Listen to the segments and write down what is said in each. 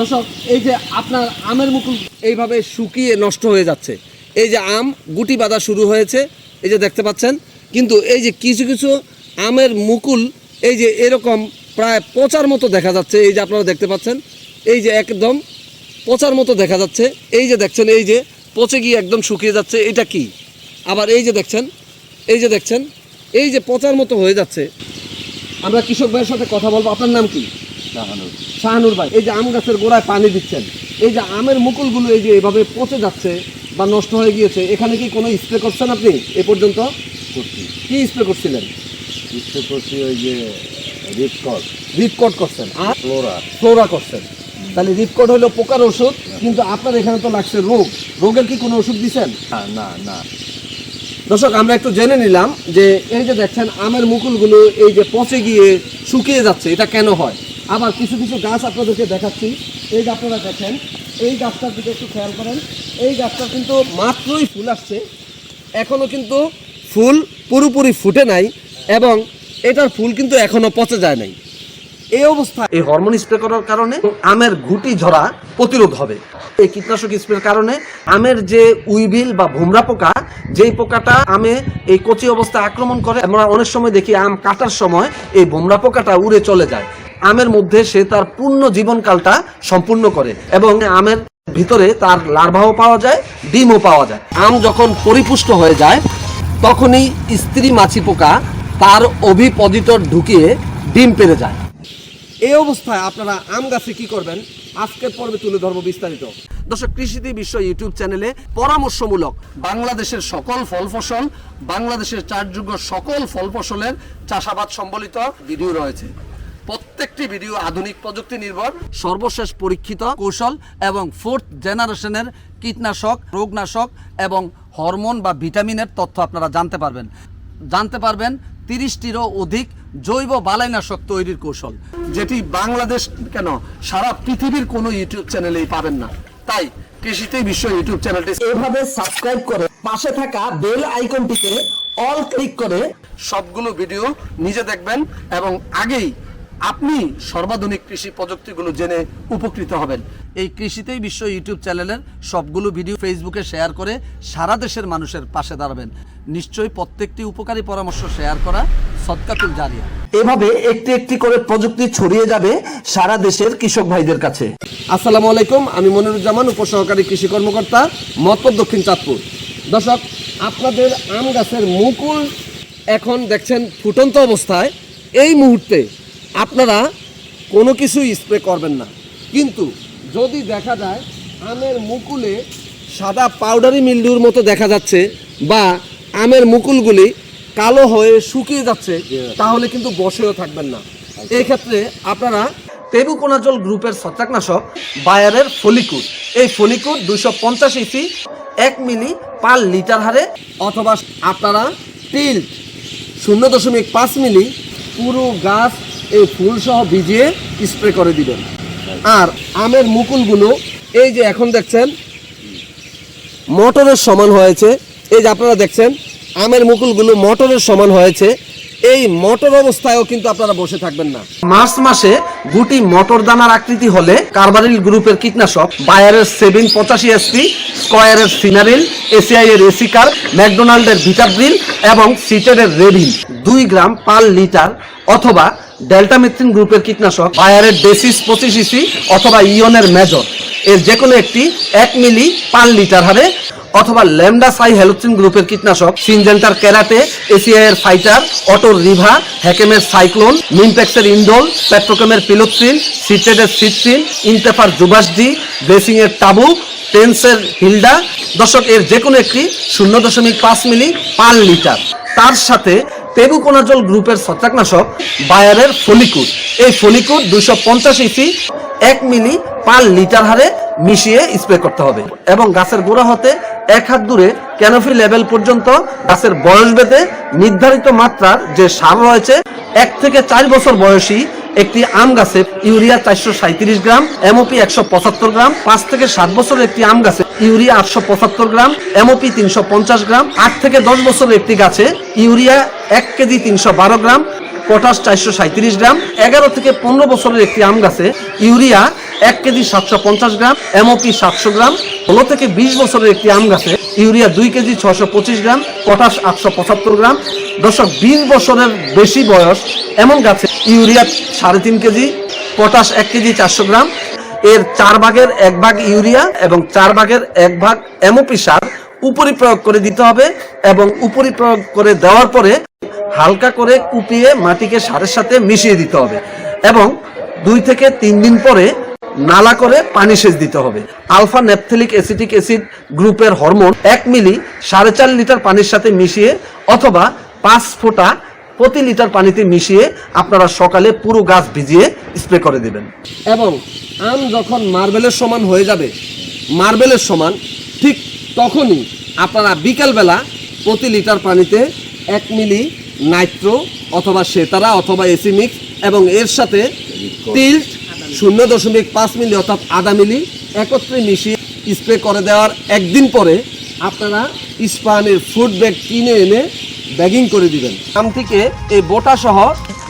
দর্শক এই যে আপনার আমের মুকুল এইভাবে শুকিয়ে নষ্ট হয়ে যাচ্ছে এই যে আম গুটি বাঁধা শুরু হয়েছে এই যে দেখতে পাচ্ছেন কিন্তু এই যে কিছু কিছু আমের মুকুল এই যে এরকম প্রায় পচার মতো দেখা যাচ্ছে এই যে আপনারা দেখতে পাচ্ছেন এই যে একদম পচার মতো দেখা যাচ্ছে এই যে দেখছেন এই যে পচে গিয়ে একদম শুকিয়ে যাচ্ছে এটা কি আবার এই যে দেখছেন এই যে দেখছেন এই যে পচার মতো হয়ে যাচ্ছে আমরা কৃষক ভাইয়ের সাথে কথা বলব আপনার নাম কি শাহানুর। ভাই এই যে আম গাছের গোড়ায় পানি দিচ্ছেন এই যে আমের মুকুলগুলো এই যে এভাবে পচে যাচ্ছে বা নষ্ট হয়ে গিয়েছে এখানে কি কোনো স্প্রে করছেন আপনি এ পর্যন্ত? করছি। কি স্প্রে করছিলেন? ইচ্ছে করছি ওই যে রিপকট রিপকট করছেন। আর? ফ্লোরা। ফ্লোরা করছেন। তাহলে রিপকট হলো পোকার ওষুধ কিন্তু আপনার এখানে তো লাগছে রোগ। রোগের কি কোনো ওষুধ দিছেন? না না না। দর্শক আমরা একটু জেনে নিলাম যে এই যে দেখছেন আমের মুকুলগুলো এই যে পচে গিয়ে শুকিয়ে যাচ্ছে এটা কেন হয়? আবার কিছু কিছু গাছ আপনাদেরকে দেখাচ্ছি। এই আপনারা দেখেন, এই গাছটার দিকে একটু খেয়াল করেন, এই গাছটা কিন্তু মাত্রই ফুল আসছে। এখনও কিন্তু ফুল পুরোপুরি ফুটে নাই এবং এটার ফুল কিন্তু এখনও পচে যায় নাই। এই অবস্থা এই হরমোন স্প্রে করার কারণে আমের ঘুটি ঝরা প্রতিরোধ হবে। এই কীটনাশক স্প্রের কারণে আমের যে উইবিল বা ভুমরা পোকা, যেই পোকাটা আমে এই কচি অবস্থায় আক্রমণ করে, আমরা অনেক সময় দেখি আম কাটার সময় এই ভুমরা পোকাটা উড়ে চলে যায়। আমের মধ্যে সে তার পূর্ণ জীবনকালটা সম্পূর্ণ করে এবং আমের ভিতরে তার লার্ভাও পাওয়া যায়, ডিমও পাওয়া যায়। আম যখন পরিপুষ্ট হয়ে যায়, তখনই স্ত্রী মাছি পোকা তার অভিপদিতর ঢুকিয়ে ডিম পেরে যায়। এই অবস্থায় আপনারা আম গাছে কি করবেন? আজকের পর্বে তুলে ধরবো বিস্তারিত। দর্শক কৃষিতে বিশ্ব ইউটিউব চ্যানেলে পরামর্শমূলক বাংলাদেশের সকল ফল ফসল, বাংলাদেশের চারযোগ্য সকল ফল ফসলের চাষাবাদ সম্বলিত ভিডিও রয়েছে। প্রত্যেকটি ভিডিও আধুনিক প্রযুক্তি নির্ভর, সর্বশেষ পরীক্ষিত কৌশল এবং ফোর্থ জেনারেশনের কীটনাশক, রোগনাশক এবং হরমোন বা ভিটামিনের তথ্য আপনারা জানতে পারবেন। জানতে পারবেন তিরিশটিরও অধিক জৈব বালাইনাশক তৈরির কৌশল, যেটি বাংলাদেশ কেন সারা পৃথিবীর কোনো ইউটিউব চ্যানেলেই পাবেন না। তাই কৃষিতে বিশ্ব ইউটিউব চ্যানেলটি এভাবে সাবস্ক্রাইব করে পাশে থাকা বেল আইকনটিতে অল ক্লিক করে সবগুলো ভিডিও নিজে দেখবেন এবং আগেই আপনি সর্বাধুনিক কৃষি প্রযুক্তিগুলো জেনে উপকৃত হবেন। এই কৃষিতেই বিশ্ব ইউটিউব চ্যানেলের সবগুলো ভিডিও ফেসবুকে শেয়ার করে সারা দেশের মানুষের পাশে দাঁড়াবেন। নিশ্চয়ই প্রত্যেকটি উপকারী পরামর্শ শেয়ার করা সৎকাতুল জারিয়া। এভাবে একটি একটি করে প্রযুক্তি ছড়িয়ে যাবে সারা দেশের কৃষক ভাইদের কাছে। আসসালামু আলাইকুম আমি মনিরুজ্জামান উপসহকারী কৃষি কর্মকর্তা মতপদ দক্ষিণ চাঁদপুর। দর্শক আপনাদের আম গাছের মুকুল এখন দেখছেন ফুটন্ত অবস্থায়। এই মুহূর্তে আপনারা কোনো কিছুই স্প্রে করবেন না। কিন্তু যদি দেখা যায় আমের মুকুলে সাদা পাউডারি মিল্ডুর মতো দেখা যাচ্ছে বা আমের মুকুলগুলি কালো হয়ে শুকিয়ে যাচ্ছে তাহলে কিন্তু বসেও থাকবেন না। এই ক্ষেত্রে আপনারা তেবুকোনাজল গ্রুপের ছত্রাকনাশক বায়ারের ফলিকুড এই ফলিকুড দুইশো পঞ্চাশ ইসি এক মিলি পার লিটার হারে অথবা আপনারা তিল শূন্য দশমিক পাঁচ মিলি পুরো গাছ এই ফুল সহ ভিজিয়ে স্প্রে করে দিবেন। আর আমের মুকুলগুলো, এই যে এখন দেখছেন, মটরের সমান হয়েছে। এই যে আপনারা দেখছেন, আমের মুকুলগুলো মটরের সমান হয়েছে। এই মটর অবস্থায়ও কিন্তু আপনারা বসে থাকবেন না। মার্চ মাসে গুটি মোটর দানার আকৃতি হলে কার্বারিল গ্রুপের কীটনাশক, বায়ারের সেভিন পঁচাশি এসপি, স্কয়ারের সিনারিল এসিআই এর এসিকার ম্যাকডোনাল্ডের ভিটাব্রিল এবং সিটেডের রেভিল দুই গ্রাম পার লিটার অথবা ডেল্টামেথ্রিন গ্রুপের কীটনাশক, বায়ারের ডেসিস পঁচিশ ইসি অথবা ইয়নের মেজর। এর যে কোনো একটি এক মিলি পার লিটার হারে অথবা ল্যামডা সাই হেলোথিন গ্রুপের কীটনাশক, সিনজেন্টার ক্যারাটে এসিআই এর ফাইটার, অটোর রিভা, হ্যাকেমের সাইক্লোন, মিমপ্যাক্সের ইন্ডোল, পেট্রোকেমের পিলোথ্রিন সিট্রেডের সিট্রিন ইনটেফার জুবাসডি ব্লেসিং এর টাবু টেন্সের হিলডা। দর্শক, এর যে কোনো একটি শূন্য দশমিক পাঁচ মিলি পার লিটার। তার সাথে পেবুকোনাজল গ্রুপের ছত্রাকনাশক বায়ারের ফলিকুড এই ফলিকুড দুশো পঞ্চাশ ইসি, এক মিলি পার লিটার হারে মিশিয়ে স্প্রে করতে হবে এবং গাছের গোড়া হতে এক হাত দূরে ক্যানোফি লেভেল পর্যন্ত গাছের বয়স বেঁধে নির্ধারিত মাত্রার যে সার রয়েছে, এক থেকে চার বছর বয়সী একটি আম গাছে ইউরিয়া চারশো সাঁত্রিশ গ্রাম, এমওপি একশো পঁচাত্তর গ্রাম, পাঁচ থেকে সাত বছরের একটি আম গাছে ইউরিয়া আটশো পঁচাত্তর গ্রাম, এমওপি তিনশো পঞ্চাশ গ্রাম, আট থেকে দশ বছরের একটি গাছে ইউরিয়া এক কেজি তিনশো বারো গ্রাম, পটাশ চারশো সাঁত্রিশ গ্রাম, এগারো থেকে পনেরো বছরের একটি আম গাছে ইউরিয়া এক কেজি সাতশো পঞ্চাশ গ্রাম, এমওপি সাতশো গ্রাম, ষোলো থেকে বিশ বছরের একটি আম গাছে ইউরিয়া দুই কেজি ছশো পঁচিশ গ্রাম, পটাশ আটশো পঁচাত্তর গ্রাম। দর্শক, বিশ বছরের বেশি বয়স এমন গাছে ইউরিয়া সাড়ে তিন কেজি, পটাশ এক কেজি চারশো গ্রাম এর চার ভাগের এক ভাগ ইউরিয়া এবং চার ভাগের এক ভাগ এমওপি সার উপরি প্রয়োগ করে দিতে হবে এবং উপরি প্রয়োগ করে দেওয়ার পরে হালকা করে কুপিয়ে মাটিকে সারের সাথে মিশিয়ে দিতে হবে এবং দুই থেকে তিন দিন পরে নালা করে পানি সেচ দিতে হবে। আলফা নেপথেলিক অ্যাসিটিক অ্যাসিড গ্রুপের হরমোন এক মিলি সাড়ে চার লিটার পানির সাথে মিশিয়ে অথবা পাঁচ ফোঁটা প্রতি লিটার পানিতে মিশিয়ে আপনারা সকালে পুরো গাছ ভিজিয়ে স্প্রে করে দেবেন। এবং আম যখন মার্বেলের সমান হয়ে যাবে, মার্বেলের সমান, ঠিক তখনই আপনারা বিকালবেলা প্রতি লিটার পানিতে এক মিলি নাইট্রো অথবা সেতারা অথবা এসি মিক্স এবং এর সাথে তিল শূন্য দশমিক পাঁচ মিলি অর্থাৎ আধা মিলি একত্রে মিশিয়ে স্প্রে করে দেওয়ার একদিন পরে আপনারা ইস্পানের ফুড ব্যাগ কিনে এনে ব্যাগিং করে দিবেন। আম থেকে এই বোটা সহ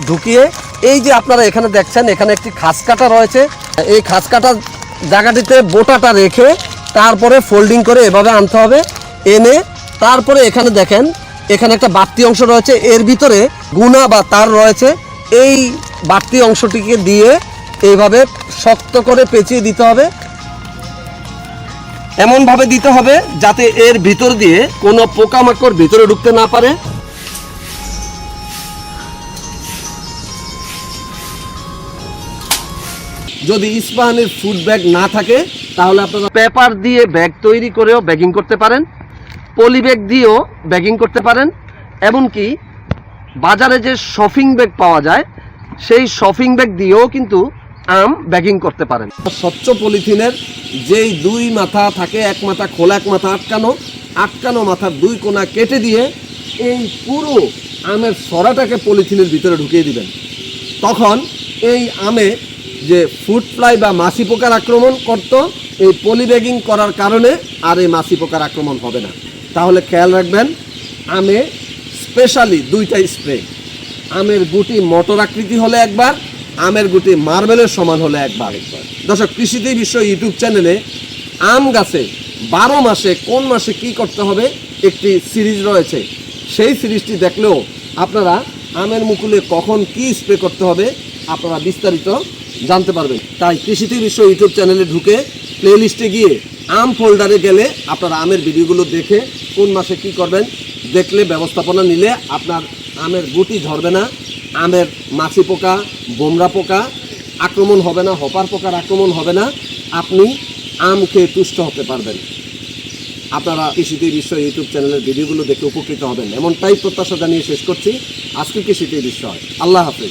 ঢুকিয়ে এই যে আপনারা এখানে দেখছেন, এখানে একটি খাস কাটা রয়েছে। এই খাস কাটা জায়গাটিতে বোটাটা রেখে তারপরে ফোল্ডিং করে এভাবে আনতে হবে, এনে তারপরে এখানে দেখেন, এখানে একটা বাড়তি অংশ রয়েছে। এর ভিতরে গুণা বা তার রয়েছে। এই বাড়তি অংশটিকে দিয়ে এইভাবে শক্ত করে পেঁচিয়ে দিতে হবে। এমন ভাবে দিতে হবে যাতে এর ভিতর দিয়ে কোনো পোকামাকড় ভিতরে ঢুকতে না পারে। যদি ইস্পাহানের ফুড ব্যাগ না থাকে, তাহলে আপনারা পেপার দিয়ে ব্যাগ তৈরি করেও ব্যাগিং করতে পারেন পলি ব্যাগ দিয়েও ব্যাগিং করতে পারেন, এমনকি বাজারে যে শপিং ব্যাগ পাওয়া যায়, সেই শপিং ব্যাগ দিয়েও কিন্তু আম ব্যাগিং করতে পারেন। স্বচ্ছ পলিথিনের যেই দুই মাথা থাকে, এক মাথা খোলা, এক মাথা আটকানো আটকানো মাথার দুই কোণা কেটে দিয়ে এই পুরো আমের সরাটাকে পলিথিনের ভিতরে ঢুকিয়ে দিবেন। তখন এই আমে যে ফুড ফ্লাই বা মাছি পোকার আক্রমণ করত, এই পলি পলিব্যাগিং করার কারণে আর এই মাছি পোকার আক্রমণ হবে না। তাহলে খেয়াল রাখবেন, আমে স্পেশালি দুইটা স্প্রে আমের গুটি মটর আকৃতি হলে একবার আমের গুটি মার্বেলের সমান হলে একবার। দর্শক কৃষিতে বিশ্ব ইউটিউব চ্যানেলে আম গাছে বারো মাসে কোন মাসে কি করতে হবে একটি সিরিজ রয়েছে। সেই সিরিজটি দেখলেও আপনারা আমের মুকুলে কখন কি স্প্রে করতে হবে আপনারা বিস্তারিত জানতে পারবেন। তাই কৃষিতে বিশ্ব ইউটিউব চ্যানেলে ঢুকে প্লে লিস্টে গিয়ে আম ফোল্ডারে গেলে আপনারা আমের ভিডিওগুলো দেখে কোন মাসে কি করবেন, দেখলে ব্যবস্থাপনা নিলে আপনার আমের গুটি ঝরবে না। আমের মাছি পোকা, বোমরা পোকা, আক্রমণ হবে না, হপার পোকার আক্রমণ হবে না। আপনি আম খেয়ে তুষ্ট হতে পারবেন। আপনারা কৃষিতে বিশ্ব ইউটিউব চ্যানেলের ভিডিওগুলো দেখে উপকৃত হবেন। এমনটাই প্রত্যাশা জানিয়ে শেষ করছি। আজকে কৃষিতে বিষয়। আল্লাহ হাফেজ।